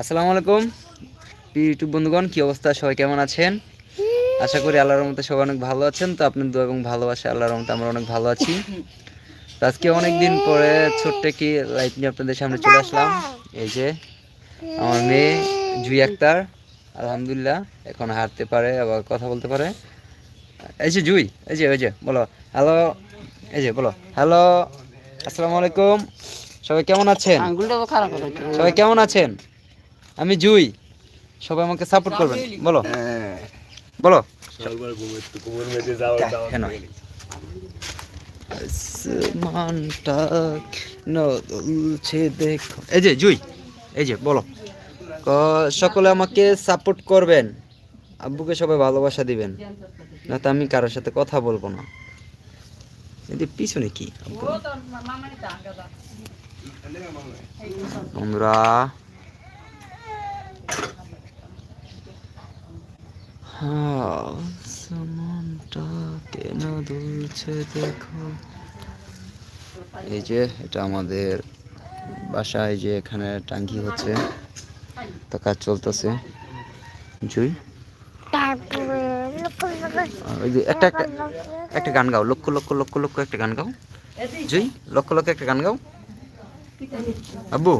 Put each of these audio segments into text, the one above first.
আসসালামু আলাইকুম। ইউটিউব বন্ধুগণ কি অবস্থা? সবাই কেমন আছেন? আশা করি আল্লাহর রহমতে সবাই অনেক ভালো আছেন। তো আপনার দোয়া এবং ভালোবাসা আল্লাহর রহমতে আমরা অনেক ভালো আছি। তো আজকে অনেক দিন পরে ছোট্ট কি লাইফ নিয়ে আপনাদের সামনে চলে আসলাম। এই যে আমার মেয়ে জুই আক্তার। আলহামদুলিল্লাহ এখন হাঁটতে পারে আবার কথা বলতে পারে। এই যে জুই এই যে এই যে বলো। হ্যালো এই যে বলো। হ্যালো আসসালামু আলাইকুম। সবাই কেমন আছেন। সবাই কেমন আছেন? আমি জুই। সবাই আমাকে সাপোর্ট করবেন। বলো। বলো। কেন? দেখো। এই যে জুই। এই যে বলো। সকলে আমাকে সাপোর্ট করবেন। আব্বুকে সবাই ভালোবাসা দিবেন। না তো আমি কারোর সাথে কথা বলব না। এদের পিছনে কি? আব্বু? আসমানটা কেন দুলছে দেখো? এই যে, এটা আমাদের বাসায় যে এখানে টাঙ্কি হচ্ছে, তো কাজ চলতেছে। জুই? একটা একটা গান গাও, লক্ষ লক্ষ লক্ষ লক্ষ একটা গান গাও। জুই, লক্ষ লক্ষ একটা গান গাও। আব্বু?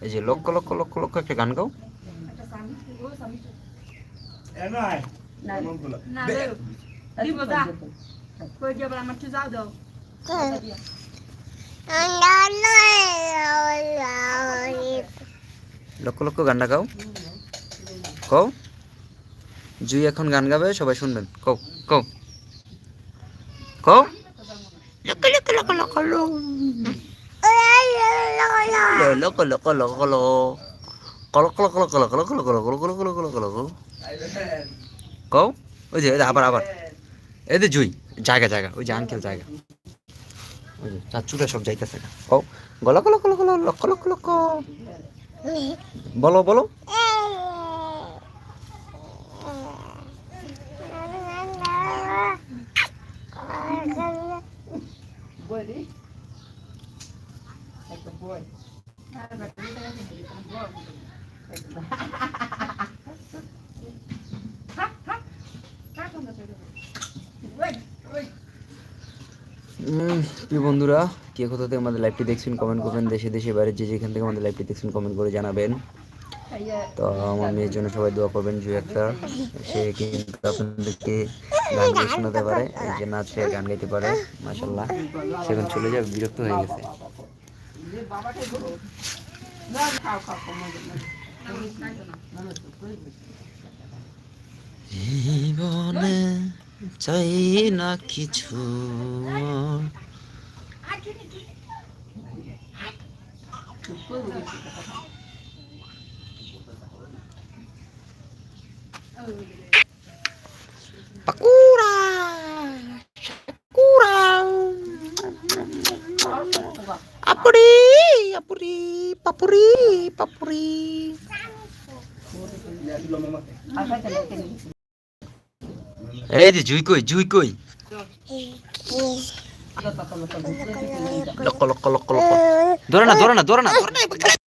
এই যে লক্ষ লক্ষ লক্ষ লক্ষ একটা গান গাও। লক্ষ লক্ষ গানটা গাও। কও। জুই এখন গান গাবে সবাই শুনবেন। কও কও। কও। লক্ষ লক্ষ লক্ষ লক্ষ। লক্ষ লক্ষ লক্ষ লক্ষ লক্ষ লক্ষ লক্ষ লক্ষ লক্ষ লক্ষ লক্ষ লক্ষ লক্ষ লক্ষ কও ওই যে ওই যে আবার আবার এই যে জুই জায়গা জায়গা ওই যে আঙ্কেল জায়গা ওই যে সব যাইতেছে কও গলা গলা গলা গলা লক্ষ লক্ষ লক্ষ বলো বলো উম, প্রিয় বন্ধুরা, কে কোথা থেকে আমাদের লাইভটি দেখছেন কমেন্ট করবেন? দেশে দেশে বাইরে যে যেখান থেকে আমাদের লাইভটি দেখছেন কমেন্ট করে জানাবেন। তো আমার মেয়ের জন্য সবাই দোয়া করবেন, জুই একটা। সে কিন্তু আপনাদেরকে গান শোনাতে পারে এই যে নাচে গান গাইতে পারে মাসাল্লাহ সে এখন চলে যাবে বিরক্ত হয়ে গেছে। বাবাটাই বলো না খাও খাও মজা জীবনে চাই না কিছু Pakura! Pakura! Apuri! Apuri! Papuri! Papuri! এই যে জুই কই জুই কই লক লক লক লক ধরে না ধরে না ধরে না ধরে না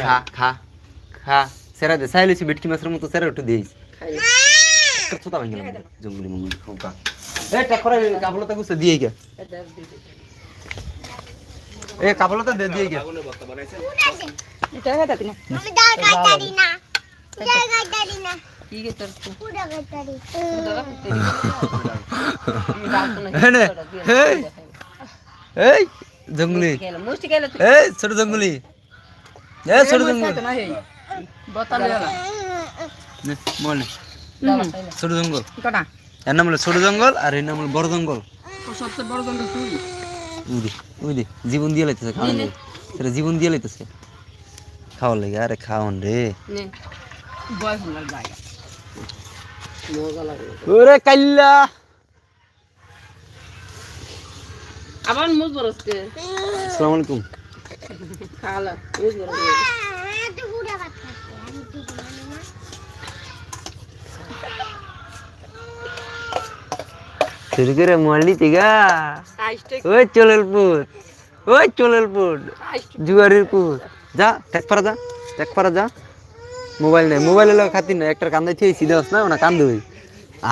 খা খা খা সেরা দে সাইলে সি বেটকি মাছের মতো সেরা একটু দিয়েছি খাই ছোটা ভাঙ গেলাম জঙ্গলি মঙ্গলি খোকা এ টাকরা কাবলতা গুছে দিয়ে গে এটা দিতে এ কাবলতা দে দিয়ে গে এটা হেটা দিনা আমি ডাল কাটারি না ডাল কাটারি না এই জঙ্গলি এই ছোট জঙ্গলি এ ছোট জঙ্গল বল ছোট জঙ্গল এর নাম হলো ছোট জঙ্গল আর এর নাম হলো বড় জঙ্গল ও সবচেয়ে বড় জঙ্গল দে ওই জীবন দিয়ে লাইতেছে খাওয়ার লেগে জীবন দিয়ে লাইতেছে খাওয়ার লেগে আরে খাওয়ান রে জায়গা লাগে ওরে কাল্লা আবার মুজ বরসকে আসসালামু আলাইকুম। খালা মুজ বরস তো পুরা কাটারি আমি তো জানি না শুরু করে মল্লি তিগা ওই চলেল পুত ওই চলেল পুত জুয়ারির পুত যা টেক পারা যা টেক পারা যা। মোবাইল নেই। মোবাইল এলো খাতির না একটা কান্দাই থেকে সিধে না, ওনা হই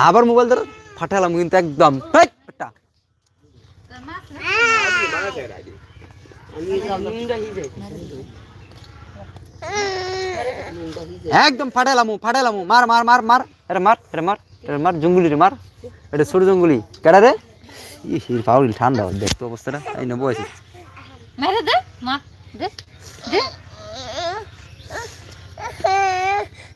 আবার মোবাইল ধর ফাটালাম কিন্তু একদম। একদম ফাটালাম ফাটালাম মার মার মার মার। আরে মার আরে মার আরে মার, জঙ্গুলি রে মার। এটা ছোট জঙ্গুলি। কেডা রে? ইস এর পাউল ঠান্ডা। দেখতো অবস্থাটা। এই নেব আছে মেরে দে, মা, দে দে।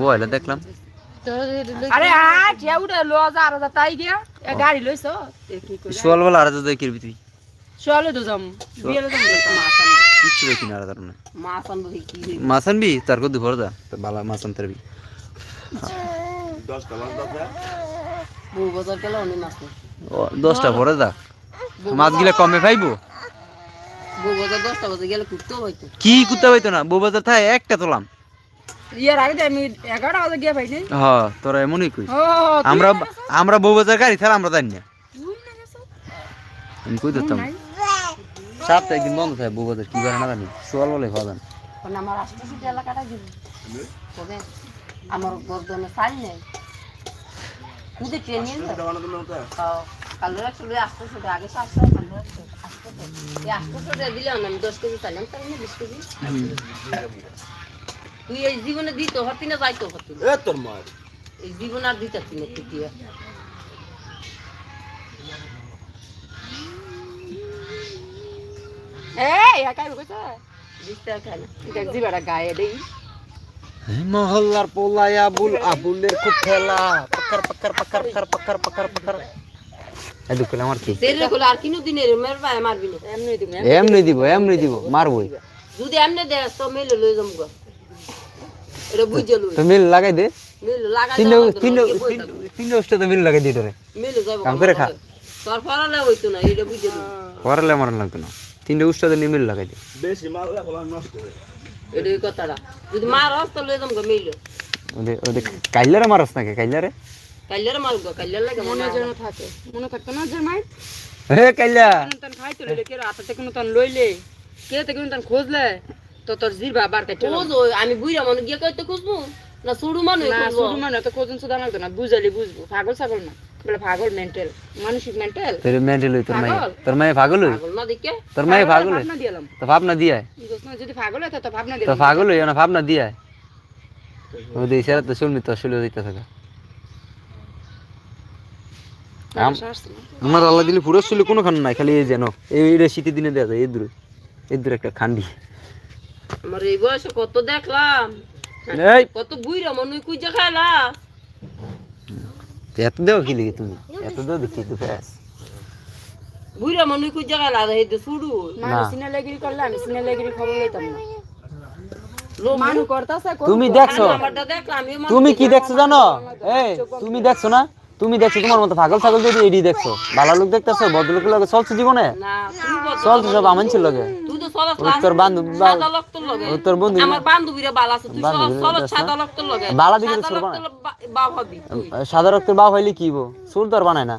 বয়লা দেখলাম। আরে আজ উঠে লো যা আর যা তাই গিয়া এ গাড়ি লইছ এ কি কইলা সোয়াল বলা আর যাই কিরবি তুই। চলে তো যাম বিয়েলে যাম মাছ আনব। দেখি না আর তার না মাছ আনব কি হইব? মাছ তার ভর দা? তো বালা মাছ বউ বাজার গেলে অনেক মাছ নেই ও, দশটা ভরে দা। মাছ গিলা কমে পাইবো? বউ বাজার দশটা বাজে গেলে কুটতেও হইতো। কি কুত্তা হইতো না? বউ বাজার থাকে একটা তোলাম। ইয়ার আগে আমি এগারোটা বাজে গিয়ে পাইছি। হ তোরা এমনই কই আমরা আমরা বউ বাজার গাড়ি ছাড়া আমরা জানি না। আমি কই দিতাম সাতটা একদিন বন্ধ থাকে বউ বাজার কি করে না জানি। সোয়াল বলে খাওয়া জানি আমার আশেপাশে এলাকাটা দিবি আমার গর্দনে চাল নেই। ট্রেন নিয়ে কালো একশো আটশো টাকা আগে এই আটশো টাকা দিলাম আমি দশ কেজি চাইলাম তাই না বিশ কেজি। তুই এই জীবনে দিত হতি না যাইতো হতি না। এই জীবন আর দিতে তুই মহল্লার পোলায় আবুল আবুলের খুব খেলা পাকার পাকার পাকার পাকার পাকার পাকার পাকার দুঃখ আমার কি? আর কিনো দিনের মারবি না। এমনি দিব এমনি দিব। মারবই। যদি এমনি দে তো মেলে লই যাম গো। এটা বুঝে লই। তো মিল লাগাই দে। মেলে লাগা তিন তিন তিন দশটা তো মিল লাগাই দিই তোরে। মেলে যাব কাম করে খা। তোর ফলালে হইতো না এটা বুঝে লই। পরালে আমার লাগতো না। তিনটে উষ্টা দিয়ে মিল লাগাই দে। এটা কথাটা। যদি মার তো লই যাম গো মেলে। ওদের ওদের কাইলারে মারস নাকি? কাইলারে? কাইলার মার গো কাইলার লাগে মনে যেন থাকে মনে থাকতো না যে মাই হে কাইলা তন খাইতো লইলে কে রাতে কোনো তন লইলে? কে তে কোনো তন খোঁজলে? তো তোর জিরবা বার কাটে খোঁজ আমি বুইরা মনে গিয়ে কইতে খুঁজবো? না সুড়ু মানুষ না সুড়ু মানুষ তো খোঁজন সুদা লাগতো না? বুঝালি বুঝব। পাগল ছাগল না। বলে পাগল মেন্টাল মানসিক মেন্টাল তোর মেন্টাল হই তোর মাই পাগল? তোর মাই পাগল হই? পাগল না দেখে? তোর মাই পাগল হই? ভাবনা দিলাম। তো ভাবনা দিয়ে না যদি পাগল হয় তো ভাবনা তো দিলাম। পাগল হই না ভাবনা দিয়ে ওদের ইশারা তো শুনবি তো আসলে দিতে থাকা। আমার আল্লাহ দিলে পুরো চুলে কোনো খান নাই খালি এই যেন এই শীতের দিনে দেওয়া যায় এই দূরে এই দূরে একটা খান্ডি। আমার এই বয়সে কত দেখলাম এই। কত বুইরা মনে কুইজা খাইলা। এত দেও কি লিখে তুমি? এত দেও দেখি তো ফেস বুইরা মনে কুইজা খাইলা এই তো শুরু। না সিনেলেগিরি করলে আমি সিনেলেগিরি খবর লইতাম না। করতাছে তুমি দেখছ? আমারটা দেখলাম তুমি কি দেখছ জানো? এই তুমি দেখছ না? তুমি দেখছ তোমার মতো পাগল ছাগল যদি এডি দেখছ ভালো লোক দেখতেছো ভদ্রলোকের লগে চলছে জীবনে? না চলছে সব আমার ছিল লগে। বান্ধব বন্ধু আমার বান্ধবীরা আছে তুই? সাদা লগে। দিকে সাদা রক্তের বাপ হইলে কি বো সুর বানায় না।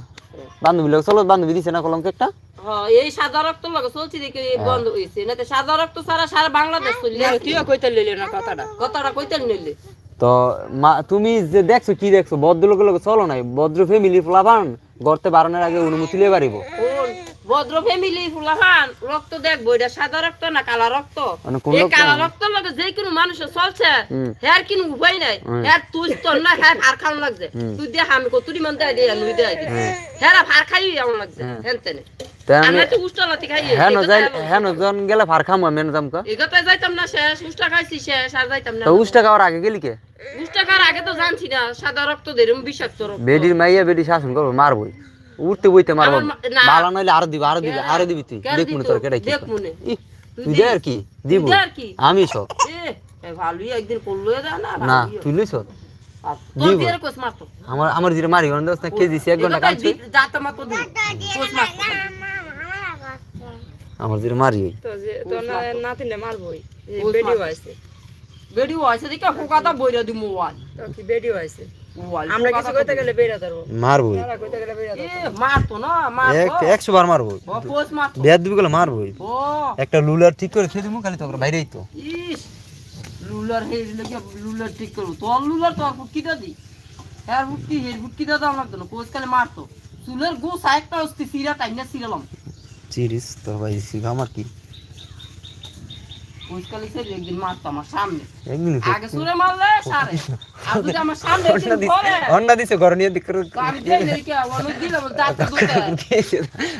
বান্ধবী লোক চলো বান্ধবী দিছে না কলঙ্ক একটা? হ্যাঁ, এই সাদা রক্ত লগে চলছি দেখে বন্ধ হইছে। না সাদা রক্ত সারা সারা বাংলাদেশ চলে তুইও কইতে লইলি না কথাটা? তো মা- তুমি যে দেখছ কি দেখছ? ভদ্রলোকের লোক চলো নাই। ভদ্র ফ্যামিলি ফ্লাবান গড়তে বারণের আগে অনুমতি লিয়ে পারিব কোন? ভদ্র ফ্যামিলি ফুলাহান রক্ত দেখব এটা সাদা রক্ত না কালা রক্ত? মানে কোন এই কালা রক্ত লগে যে কোনো মানুষের চলছে। হ্যার কিন উপায় নাই। হ্যার তুই তোর না হ্যার ভার খাওয়ান লাগছে। তুই দেখ আমি কতুরি মান দেয় দিয়ে লুই দেয় হ্যাঁ ভার খাই এমন লাগছে। হ্যাঁ। উষ্টা খাওয়ার আগে গেলি কে? উষ্টা খাওয়ার আগে তো জানছি না সাদা রক্ত দেরম বিষাক্ত রক্ত। বেডির মাইয়া বেডি শাসন করব মারবই। উঠতে বইতে মারবো। নইলে আরও দিবি আরও দিবি আরও দিবি তুই। দেখ মনে তোর দে আর কি দিব? আমি সব। ভালোই একদিন করল না তুই লইছ আমার আমার যেটা মারি কেজি এক ঘণ্টা কাঁদছে যাতে মাত্র দিন কোস মারতো আমার যেটা মারি তো যে তো না নাতিনে মারবই। বেডিও আছে। বেডি হয়েছে দেখে ফোকাতা বইরা দি মোবাইল তো কি বেডিও আছে? আমরা কিছু কইতে গেলে বেড়া ধরবো। মারতো না একশো বার দিবি গেলে একটা লুলার ঠিক করে খেয়ে দিবো খালি তোর বাইরেই তো। ইস রুলার হে লাগে ঠিক করব। তোর রুলার তোর ফুটকি দাদি। হ্যাঁ ফুটকি দাদা আমার তো কোস কালে মারতো। চুলের গো সাইডটা অস্তি সিরা টাইনা সিরালাম। চিরিস তোর ভাই শিখা আমার কি কোস কালে সে একদিন মারতো আমার সামনে একদিন আগে সুরে মারলে সারে আর যদি আমার সামনে একদিন ধরে হন্ডা দিছে ঘর নিয়ে দিক তো আমি দেই নাই কে অনেক দিলাম দাঁত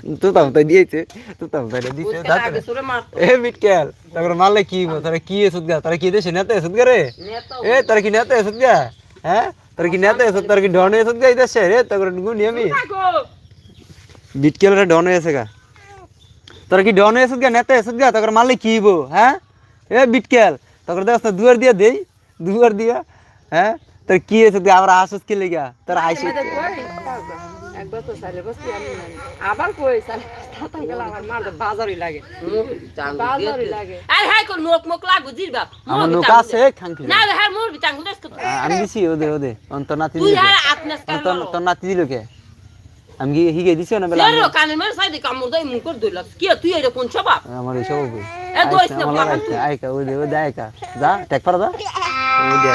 দুটো তো তাও তাই দিয়েছে তো তাও তাই দিয়েছে কোস কালে আগে সুরে মারতো এ মিটকেল তারপর মারলে কি হইবো? তোরা কি এসুদ গা তোরা কি দেশে নেতা এসুদ গা রে নেতা এ তোরা কি নেতা এসুদ গা হ্যাঁ তোরা কি নেতা এসুদ তোরা কি ডন এসুদ গা এই দেশে রে তারপর গুনি আমি বিটকেল রে ডন হয়েছে গা তোরা কি ডন এসুদ গা নেতা এসুদ গা তারপর মারলে কি হইবো হ্যাঁ এ বিটকেল তারপর দেখ না দুয়ার দিয়া দেই দুয়ার দিয়া হ্যাঁ তোর কি এসুদ গা আবার আসুস কি লেগা তোর আইসি একবার তো সাইলে বসছি আমি জানি। আবার কই সাইলে তাতা গেলে আমার মার বাজারই লাগে বাজারই লাগে আরে হ্যাঁ কোন নোক মুখ লাগু জিরবা আমার নৌকা আছে খাঙ্কি না রে হ্যাঁ মোর বিটাং দেশ কত আমি দিছি ওদে ওদে অন্তর নাতি তুই দিল হ্যাঁ আপনাস তোর তোর নাতি দিল কে আমি কি হিগে দিছি না বেলা। আরে কানের মার সাইডে কামড় দাই মুখ করে দইলা কি তুই এটা কোন সবা আমার এইসব হবে এ দইস না বাবা, আইকা আইকা ওই দে ওই দে আইকা যা টেক পারা যা। ওই দে।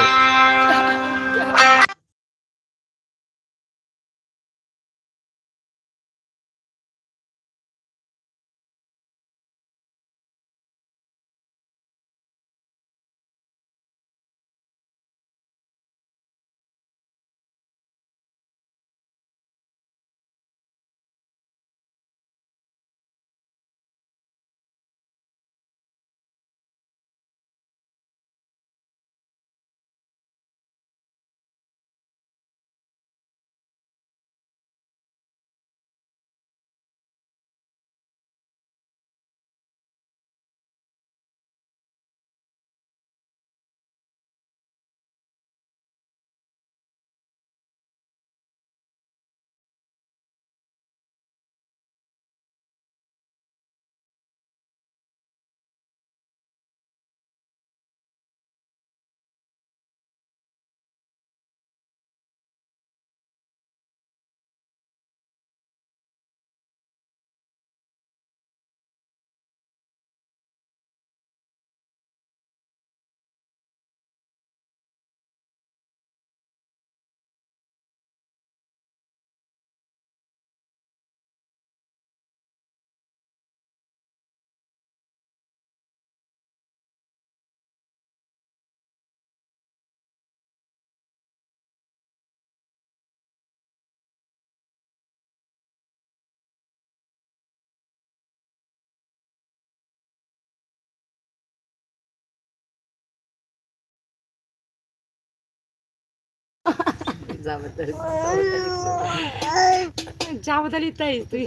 জামাতালি তাই তুই।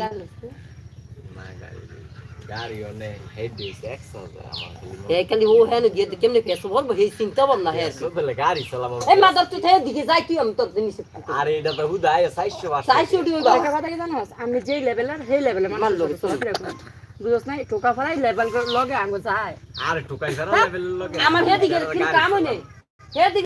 খালি ও হ্যাঁ গিয়ে বলব? চিন্তা হ্যাঁ। এই মাদার তুই থেকে দিকে যাই তুই আমি তোর জিনিস আরে এটা তো কথা কি জানোস? আমি যেই লেভেলের সেই লেভেলে চলবে। বুঝছ না টোকা ফেলাই লেভেল লগে আঙ্গুল যায় আর টুকাই ফেরা লেভেল লগে। আমার হেদিকে কাম নাই। হেদিকে